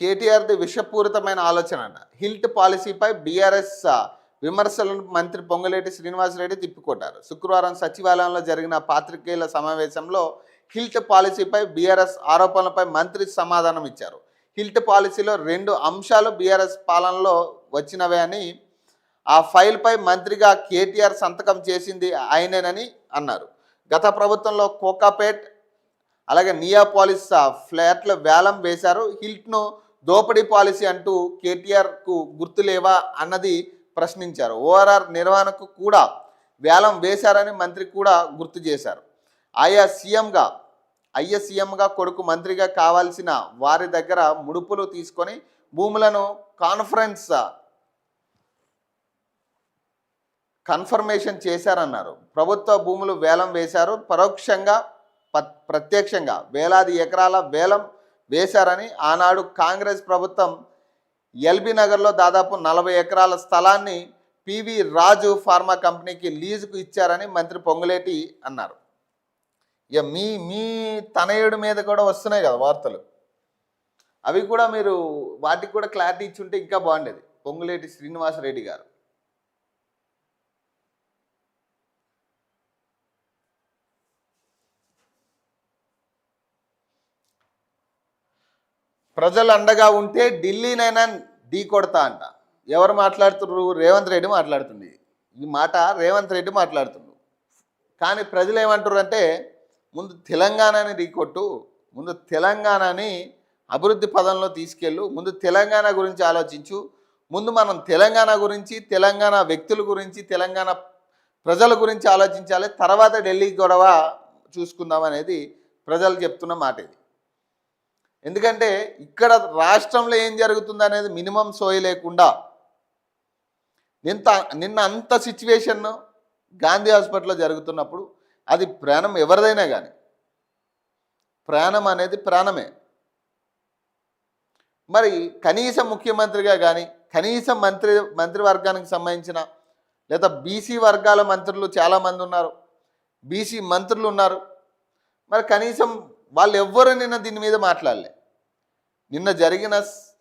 కేటీఆర్ది విషపూరితమైన ఆలోచన అంట. హిల్ట్ పాలసీపై బీఆర్ఎస్ విమర్శలను మంత్రి పొంగులేటి శ్రీనివాసరెడ్డి తిప్పికొట్టారు. శుక్రవారం సచివాలయంలో జరిగిన పాత్రికేయుల సమావేశంలో హిల్ట్ పాలసీపై బీఆర్ఎస్ ఆరోపణలపై మంత్రి సమాధానం ఇచ్చారు. హిల్ట్ పాలసీలో రెండు అంశాలు బీఆర్ఎస్ పాలనలో వచ్చినవే అని ఆ ఫైల్పై మంత్రిగా కేటీఆర్ సంతకం చేసింది ఆయనేనని అన్నారు. గత ప్రభుత్వంలో కోకాపేట్ అలాగే నియాపాలిస్ ఆ, ఫ్లాట్ల వేలం వేశారు. హిల్ట్ను దోపిడీ పాలసీ అంటూ కేటీఆర్కు గుర్తులేవా అన్నది ప్రశ్నించారు. ఓఆర్ఆర్ నిర్వహణకు కూడా వేలం వేశారని మంత్రి కూడా గుర్తు చేశారు. ఆయా సీఎంగా ఐఎస్సీఎంగా సీఎంగా కొడుకు మంత్రిగా కావాల్సిన వారి దగ్గర ముడుపులు తీసుకొని భూములను కాన్ఫరెన్స్ కన్ఫర్మేషన్ చేశారన్నారు. ప్రభుత్వ భూములు వేలం వేశారు. పరోక్షంగా ప్రత్యక్షంగా వేలాది ఎకరాల వేలం వేశారని ఆనాడు కాంగ్రెస్ ప్రభుత్వం ఎల్బీ నగర్లో దాదాపు నలభై ఎకరాల స్థలాన్ని పివి రాజు ఫార్మా కంపెనీకి లీజుకు ఇచ్చారని మంత్రి పొంగులేటి అన్నారు. ఇక మీ మీ తనయుడి మీద కూడా వస్తున్నాయి కదా వార్తలు. అవి కూడా మీరు వాటికి కూడా క్లారిటీ ఇచ్చుంటే ఇంకా బాగుండేది. పొంగులేటి శ్రీనివాసరెడ్డి గారు. ప్రజలు అండగా ఉంటే ఢిల్లీనైనా ఢీ కొడతా అంట. ఎవరు మాట్లాడుతున్నారు రేవంత్ రెడ్డి మాట్లాడుతుంది ఈ మాట రేవంత్ రెడ్డి మాట్లాడుతుండ్రు కానీ ప్రజలు ఏమంటారు అంటే ముందు తెలంగాణని ఢీకొట్టు ముందు తెలంగాణని అభివృద్ధి పదంలో తీసుకెళ్ళు ముందు తెలంగాణ గురించి ఆలోచించు ముందు మనం తెలంగాణ గురించి తెలంగాణ వ్యక్తుల గురించి తెలంగాణ ప్రజల గురించి ఆలోచించాలి తర్వాత ఢిల్లీ గొడవ చూసుకుందాం అనేది ప్రజలు చెప్తున్న మాట ఇది ఎందుకంటే ఇక్కడ రాష్ట్రంలో ఏం జరుగుతుంది అనేది మినిమం సోయి లేకుండా నింత నిన్న అంత సిచ్యువేషన్ గాంధీ హాస్పిటల్లో జరుగుతున్నప్పుడు అది ప్రాణం ఎవరిదైనా కానీ ప్రాణం అనేది ప్రాణమే. మరి కనీసం ముఖ్యమంత్రిగా కానీ కనీసం మంత్రి మంత్రివర్గానికి సంబంధించిన లేదా బీసీ వర్గాల మంత్రులు చాలామంది ఉన్నారు. బీసీ మంత్రులు ఉన్నారు. మరి కనీసం వాళ్ళు ఎవ్వరు నిన్న దీని మీద మాట్లాడలే. నిన్న జరిగిన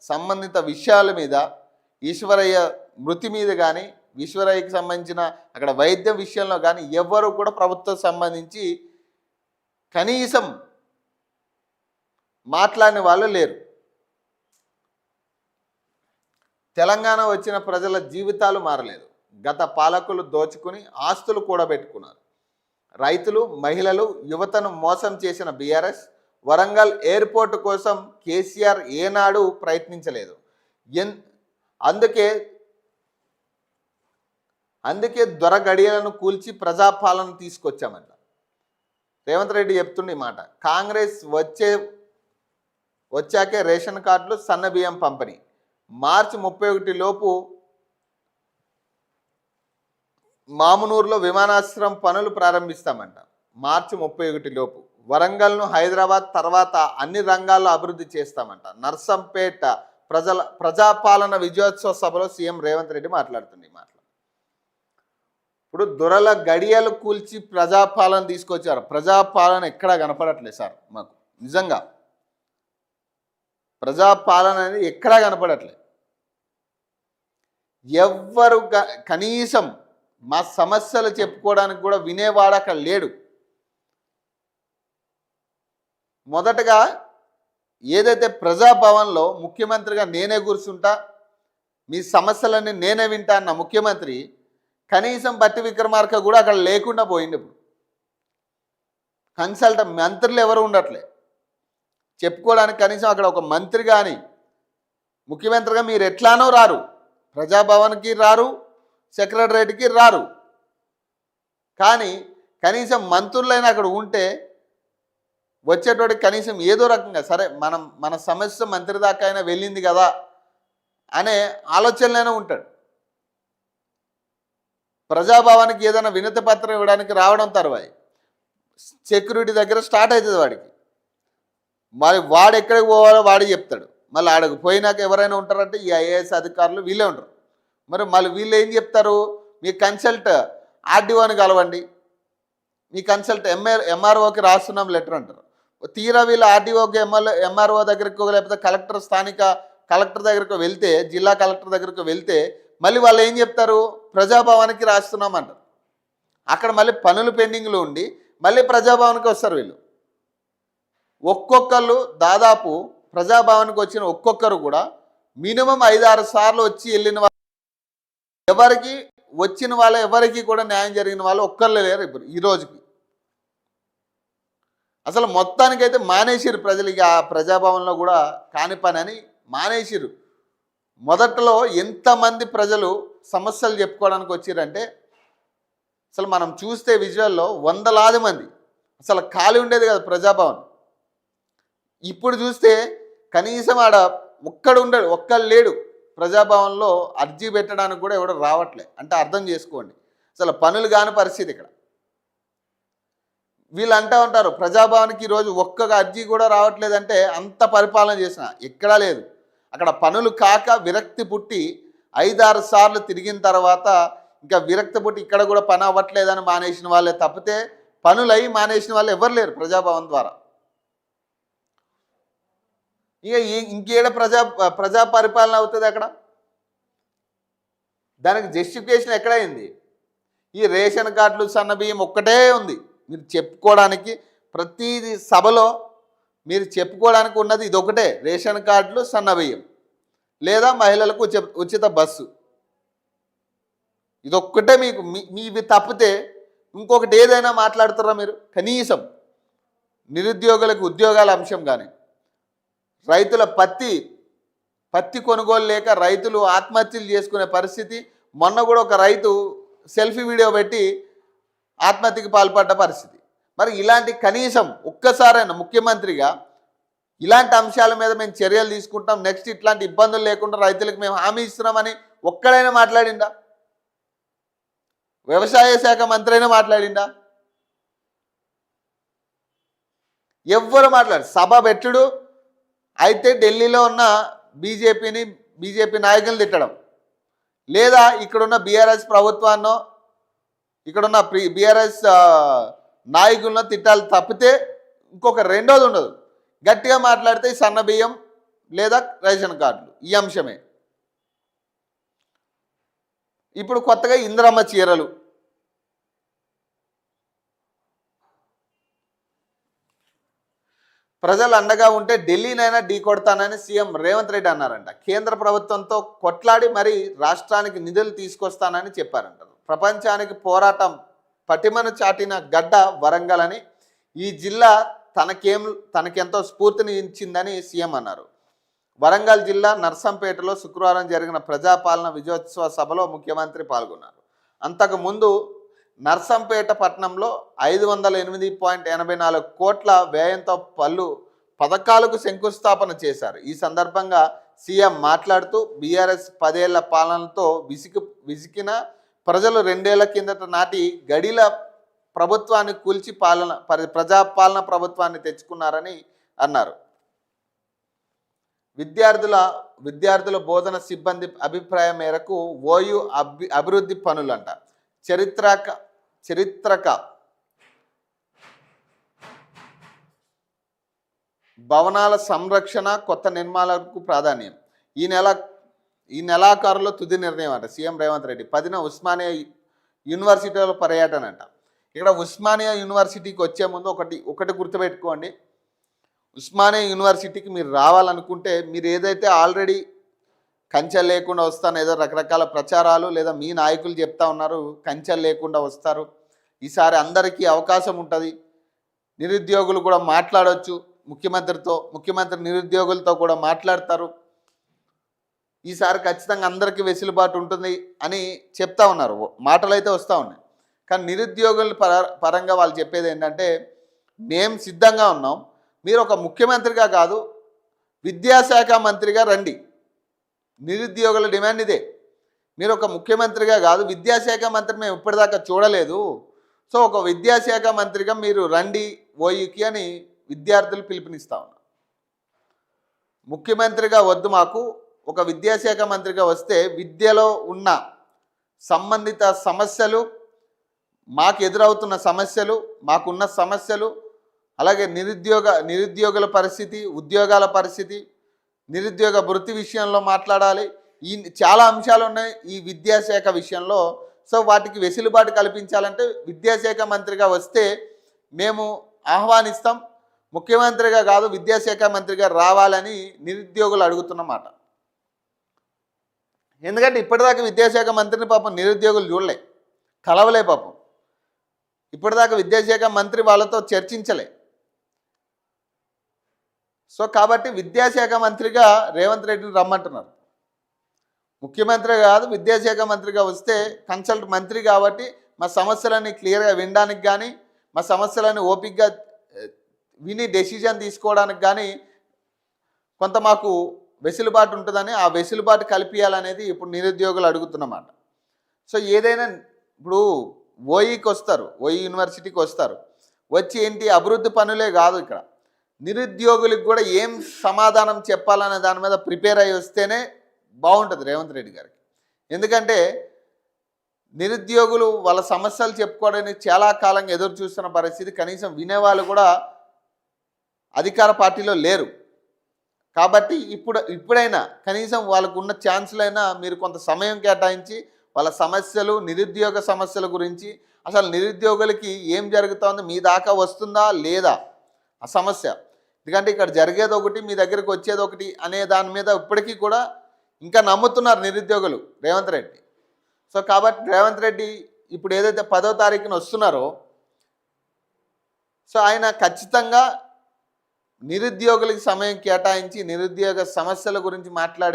సంబంధిత విషయాల మీద ఈశ్వరయ్య మృతి మీద కానీ ఈశ్వరయ్యకి సంబంధించిన అక్కడ వైద్య విషయంలో కానీ ఎవ్వరు కూడా ప్రభుత్వం సంబంధించి కనీసం మాట్లాడిన వాళ్ళు లేరు. తెలంగాణ వచ్చిన ప్రజల జీవితాలు మారలేదు. గత పాలకులు దోచుకుని ఆస్తులు కూడబెట్టుకున్నారు. రైతులు మహిళలు యువతను మోసం చేసిన బీఆర్ఎస్ వరంగల్ ఎయిర్పోర్ట్ కోసం కేసీఆర్ ఏనాడు ప్రయత్నించలేదు. ఎన్ అందుకే అందుకే దొర గడియలను కూల్చి ప్రజాపాలన తీసుకొచ్చామంట. రేవంత్ రెడ్డి చెప్తుండే ఈ మాట కాంగ్రెస్ వచ్చే వచ్చాకే రేషన్ కార్డులు సన్న బియ్యం పంపిణీ. మార్చి ముప్పై ఒకటి లోపు మామునూరులో విమానాశ్రయం పనులు ప్రారంభిస్తామంట. మార్చి ముప్పై ఒకటి లోపు. వరంగల్ను హైదరాబాద్ తర్వాత అన్ని రంగాల్లో అభివృద్ధి చేస్తామంట. నర్సంపేట ప్రజల ప్రజాపాలన విజయోత్సవ సభలో సీఎం రేవంత్ రెడ్డి మాట్లాడుతుంది మాటలు. ఇప్పుడు దొరల గడియలు కూల్చి ప్రజాపాలన తీసుకొచ్చారు. ప్రజాపాలన ఎక్కడా కనపడట్లేదు సార్ మాకు. నిజంగా. ప్రజాపాలన అనేది ఎక్కడా కనపడట్లేదు ఎవ్వరు కనీసం మా సమస్యలు చెప్పుకోవడానికి కూడా వినేవాడు అక్కడ లేడు. మొదటగా ఏదైతే ప్రజాభవన్లో ముఖ్యమంత్రిగా నేనే కూర్చుంటా మీ సమస్యలన్నీ నేనే వింటా అన్న ముఖ్యమంత్రి కనీసం బట్టి విక్రమార్క కూడా అక్కడ లేకుండా పోయింది ఇప్పుడు. కన్సల్ట్ మంత్రులు ఎవరు ఉండట్లే. చెప్పుకోవడానికి కనీసం అక్కడ ఒక మంత్రి కానీ ముఖ్యమంత్రిగా మీరు ఎట్లానో రారు ప్రజాభవన్కి రారు సెక్రటరేట్కి రారు. కానీ కనీసం మంత్రులైనా అక్కడ ఉంటే వచ్చేటోడికి కనీసం ఏదో రకంగా సరే మనం మన సమస్య మంత్రి దాకా అయినా వెళ్ళింది కదా అనే ఆలోచనలోనే ఉంటాడు. ప్రజాభావానికి ఏదైనా వినతి పత్రం ఇవ్వడానికి రావడం తర్వాయి. సెక్యూరిటీ దగ్గర స్టార్ట్ అవుతుంది వాడికి. మరి వాడు ఎక్కడికి పోవాలో వాడు చెప్తాడు. మళ్ళీ ఆడకు పోయినాక ఎవరైనా ఉంటారంటే ఈ ఐఏఎస్ అధికారులు వీళ్ళే ఉంటారు. మరి మళ్ళీ వీళ్ళు ఏం చెప్తారు? మీ కన్సల్ట్ ఆర్డీఓని కలవండి. మీ కన్సల్ట్ ఎంఆర్ ఎంఆర్ఓకి రాస్తున్నాం లెటర్ అంటారు. తీరా వీళ్ళు ఆర్డీఓకి ఎంఎల్ ఎంఆర్ఓ దగ్గరికి లేకపోతే కలెక్టర్ స్థానిక కలెక్టర్ దగ్గరకు వెళ్తే జిల్లా కలెక్టర్ దగ్గరకు వెళ్తే మళ్ళీ వాళ్ళు ఏం చెప్తారు? ప్రజాభవన్కి రాస్తున్నామంటారు అక్కడ మళ్ళీ పనులు పెండింగ్లో ఉండి మళ్ళీ ప్రజాభవన్కి వస్తారు వీళ్ళు. ఒక్కొక్కరు దాదాపు ప్రజాభవన్కి వచ్చిన ఒక్కొక్కరు కూడా మినిమం ఐదారు సార్లు వచ్చి వెళ్ళిన వాళ్ళు ఎవరికి వచ్చిన వాళ్ళ ఎవరికి కూడా న్యాయం జరిగిన వాళ్ళు ఒక్కళ్ళు లేరు ఇప్పుడు ఈ రోజుకి. అసలు మొత్తానికైతే మానేసిరు ప్రజలకి ఆ ప్రజాభవన్లో కూడా కాని పని అని మానేసిరు మొదట్లో ఎంతమంది ప్రజలు సమస్యలు చెప్పుకోవడానికి వచ్చిరంటే అసలు మనం చూస్తే విజువల్లో వందలాది మంది. అసలు ఖాళీ ఉండేది కదా ప్రజాభవన్. ఇప్పుడు చూస్తే కనీసం ఆడ ఒక్కడు ఉండడు ఒక్కడు లేడు. ప్రజాభవన్లో అర్జీ పెట్టడానికి కూడా ఎవడు రావట్లే. అంటే అర్థం చేసుకోండి. అసలు పనులు కాని పరిస్థితి ఇక్కడ. వీళ్ళు అంటూ ఉంటారు ప్రజాభవన్కి ఈరోజు ఒక్క అర్జీ కూడా రావట్లేదంటే అంత పరిపాలన చేసిన ఎక్కడా లేదు. అక్కడ పనులు కాక విరక్తి పుట్టి ఐదారు సార్లు తిరిగిన తర్వాత ఇంకా విరక్తి పుట్టి ఇక్కడ కూడా పని అవ్వట్లేదని మానేసిన వాళ్ళే తప్పితే పనులై మానేసిన వాళ్ళు ఎవరు లేరు ప్రజాభవన్ ద్వారా. ఇక ఈ- ఇంకేడ ప్రజా ప్రజా పరిపాలన అవుతుంది అక్కడ? దానికి జస్టిఫికేషన్ ఎక్కడైంది? ఈ రేషన్ కార్డులు సన్నబియ్యం ఒక్కటే ఉంది. మీరు చెప్పుకోవడానికి ప్రతి సభలో మీరు చెప్పుకోవడానికి ఉన్నది ఇదొకటే. రేషన్ కార్డులు సన్నబియ్యం లేదా మహిళలకు ఉచిత బస్సు. ఇదొక్కటే మీకు. మీ మీవి తప్పితే ఇంకొకటి ఏదైనా మాట్లాడుతారా మీరు? కనీసం నిరుద్యోగులకు ఉద్యోగాల అంశం కానీ రైతుల పత్తి పత్తి కొనుగోలు లేక రైతులు ఆత్మహత్యలు చేసుకునే పరిస్థితి. మొన్న కూడా ఒక రైతు సెల్ఫీ వీడియో పెట్టి ఆత్మహత్యకి పాల్పడ్డ పరిస్థితి. మరి ఇలాంటి కనీసం ఒక్కసారైనా ముఖ్యమంత్రిగా ఇలాంటి అంశాల మీద మేము చర్యలు తీసుకుంటాం. నెక్స్ట్ ఇట్లాంటి ఇబ్బందులు లేకుండా రైతులకు మేము హామీ ఇస్తున్నామని ఒక్కడైనా మాట్లాడిందా వ్యవసాయ శాఖ మంత్రి అయినా మాట్లాడిందా ఎవ్వరు మాట్లాడు సభ పెట్టుడు అయితే ఢిల్లీలో ఉన్న బీజేపీని బీజేపీ నాయకులు తిట్టడం. లేదా ఇక్కడున్న బీఆర్ఎస్ ప్రభుత్వాన్నో ఇక్కడున్న బీఆర్ఎస్ నాయకులను తిట్టాలి తప్పితే ఇంకొక రెండోది ఉండదు. గట్టిగా మాట్లాడితే ఈ సన్న బియ్యం లేదా రేషన్ కార్డులు. ఈ అంశమే. ఇప్పుడు కొత్తగా ఇందిరమ్మ చీరలు. ప్రజలు అండగా ఉంటే ఢిల్లీనైనా ఢీ కొడతానని సీఎం రేవంత్ రెడ్డి అన్నారంట. కేంద్ర ప్రభుత్వంతో కొట్లాడి మరి రాష్ట్రానికి నిధులు తీసుకొస్తానని చెప్పారంట. ప్రపంచానికి పోరాటం పటిమను చాటిన గడ్డ వరంగల్ అని ఈ జిల్లా తనకేం తనకెంతో స్ఫూర్తిని ఇచ్చిందని సీఎం అన్నారు. వరంగల్ జిల్లా నర్సంపేటలో శుక్రవారం జరిగిన ప్రజాపాలన విజయోత్సవ సభలో ముఖ్యమంత్రి పాల్గొన్నారు. అంతకుముందు నర్సంపేట పట్టణంలో ఐదు వందల ఎనిమిది పాయింట్ ఎనభై నాలుగు కోట్ల వ్యయంతో పలు పథకాలకు శంకుస్థాపన చేశారు. ఈ సందర్భంగా సీఎం మాట్లాడుతూ బీఆర్ఎస్ పదేళ్ళ పాలనతో విసికి విసికిన ప్రజలు రెండేళ్ళ కిందట నాటి గడిల ప్రభుత్వాన్ని కూల్చి పాలన పరి- ప్రజాపాలన ప్రభుత్వాన్ని తెచ్చుకున్నారని అన్నారు. విద్యార్థుల విద్యార్థుల బోధన సిబ్బంది అభిప్రాయం మేరకు ఓయు అభి అభివృద్ధి పనులంట. చరిత్రక చరిత్రక భవనాల సంరక్షణ కొత్త నిర్మాణాలకు ప్రాధాన్యం. ఈ నెల ఈ నెలాఖరులో తుది నిర్ణయం అంట సీఎం రేవంత్ రెడ్డి. పదిన ఉస్మానియా యూనివర్సిటీలో పర్యటన అంట ఇక్కడ ఉస్మానియా యూనివర్సిటీకి వచ్చే ముందు ఒకటి ఒకటి గుర్తుపెట్టుకోండి. ఉస్మానియా యూనివర్సిటీకి మీరు రావాలనుకుంటే మీరు ఏదైతే ఆల్రెడీ కంచెలు లేకుండా వస్తాను ఏదో రకరకాల ప్రచారాలు లేదా మీ నాయకులు చెప్తా ఉన్నారు కంచెలు లేకుండా వస్తారు. ఈసారి అందరికీ అవకాశం ఉంటుంది. నిరుద్యోగులు కూడా మాట్లాడవచ్చు ముఖ్యమంత్రితో ముఖ్యమంత్రి నిరుద్యోగులతో కూడా మాట్లాడతారు. ఈసారి ఖచ్చితంగా అందరికీ వెసులుబాటు ఉంటుంది అని చెప్తా ఉన్నారు. మాటలు అయితే వస్తూ ఉన్నాయి. కానీ నిరుద్యోగుల పర పరంగా వాళ్ళు చెప్పేది ఏంటంటే మేము సిద్ధంగా ఉన్నాం. మీరు ఒక ముఖ్యమంత్రిగా కాదు విద్యాశాఖ మంత్రిగా రండి. నిరుద్యోగుల డిమాండ్ ఇదే. మీరు ఒక ముఖ్యమంత్రిగా కాదు విద్యాశాఖ మంత్రి మేము ఇప్పటిదాకా చూడలేదు. సో ఒక విద్యాశాఖ మంత్రిగా మీరు రండి ఓయికి అని విద్యార్థులు పిలుపునిస్తా ఉన్నారు. ముఖ్యమంత్రిగా వద్దు మాకు ఒక విద్యాశాఖ మంత్రిగా వస్తే విద్యలో ఉన్న సంబంధిత సమస్యలు మాకు ఎదురవుతున్న సమస్యలు మాకున్న సమస్యలు అలాగే నిరుద్యోగ నిరుద్యోగుల పరిస్థితి ఉద్యోగాల పరిస్థితి నిరుద్యోగ వృత్తి విషయంలో మాట్లాడాలి. ఈ చాలా అంశాలు ఉన్నాయి ఈ విద్యాశాఖ విషయంలో. సో వాటికి వెసులుబాటు కల్పించాలంటే విద్యాశాఖ మంత్రిగా వస్తే మేము ఆహ్వానిస్తాం. ముఖ్యమంత్రిగా కాదు విద్యాశాఖ మంత్రిగా రావాలని నిరుద్యోగులు అడుగుతున్నమాట ఎందుకంటే ఇప్పటిదాకా విద్యాశాఖ మంత్రిని పాపం నిరుద్యోగులు చూడలే కలవలే పాపం. ఇప్పటిదాకా విద్యాశాఖ మంత్రి వాళ్ళతో చర్చించలే. సో కాబట్టి విద్యాశాఖ మంత్రిగా రేవంత్ రెడ్డిని రమ్మంటున్నారు. ముఖ్యమంత్రి కాదు విద్యాశాఖ మంత్రిగా వస్తే కన్సల్ట్ మంత్రి కాబట్టి మా సమస్యలన్నీ క్లియర్గా వినడానికి కానీ మా సమస్యలని ఓపిక్గా విని డెసిజన్ తీసుకోవడానికి కానీ కొంత మాకు వెసులుబాటు ఉంటుందని ఆ వెసులుబాటు కల్పించాలనేది ఇప్పుడు నిరుద్యోగులు అడుగుతున్నమాట. సో ఏదైనా ఇప్పుడు ఓఈకి వస్తారు ఓఈ యూనివర్సిటీకి వస్తారు. వచ్చి ఏంటి? అభివృద్ధి పనులే కాదు ఇక్కడ. నిరుద్యోగులకు కూడా ఏం సమాధానం చెప్పాలనే దాని మీద ప్రిపేర్ అయ్యి వస్తేనే బాగుంటుంది రేవంత్ రెడ్డి గారికి. ఎందుకంటే నిరుద్యోగులు వాళ్ళ సమస్యలు చెప్పుకోవడానికి చాలా కాలంగా ఎదురు చూస్తున్న పరిస్థితి కనీసం వినేవాళ్ళు కూడా అధికార పార్టీలో లేరు. కాబట్టి ఇప్పుడు ఇప్పుడైనా కనీసం వాళ్ళకు ఉన్న ఛాన్స్లైనా మీరు కొంత సమయం కేటాయించి వాళ్ళ సమస్యలు నిరుద్యోగ సమస్యల గురించి అసలు నిరుద్యోగులకి ఏం జరుగుతోంది మీ దాకా వస్తుందా లేదా? ఆ సమస్య. ఎందుకంటే ఇక్కడ జరిగేది ఒకటి మీ దగ్గరికి వచ్చేది ఒకటి అనే దాని మీద ఇప్పటికీ కూడా ఇంకా నమ్ముతున్నారు నిరుద్యోగులు. రేవంత్ రెడ్డి. సో కాబట్టి రేవంత్ రెడ్డి ఇప్పుడు ఏదైతే పదో తారీఖున వస్తున్నారో సో ఆయన ఖచ్చితంగా నిరుద్యోగులకి సమయం కేటాయించి నిరుద్యోగ సమస్యల గురించి మాట్లాడే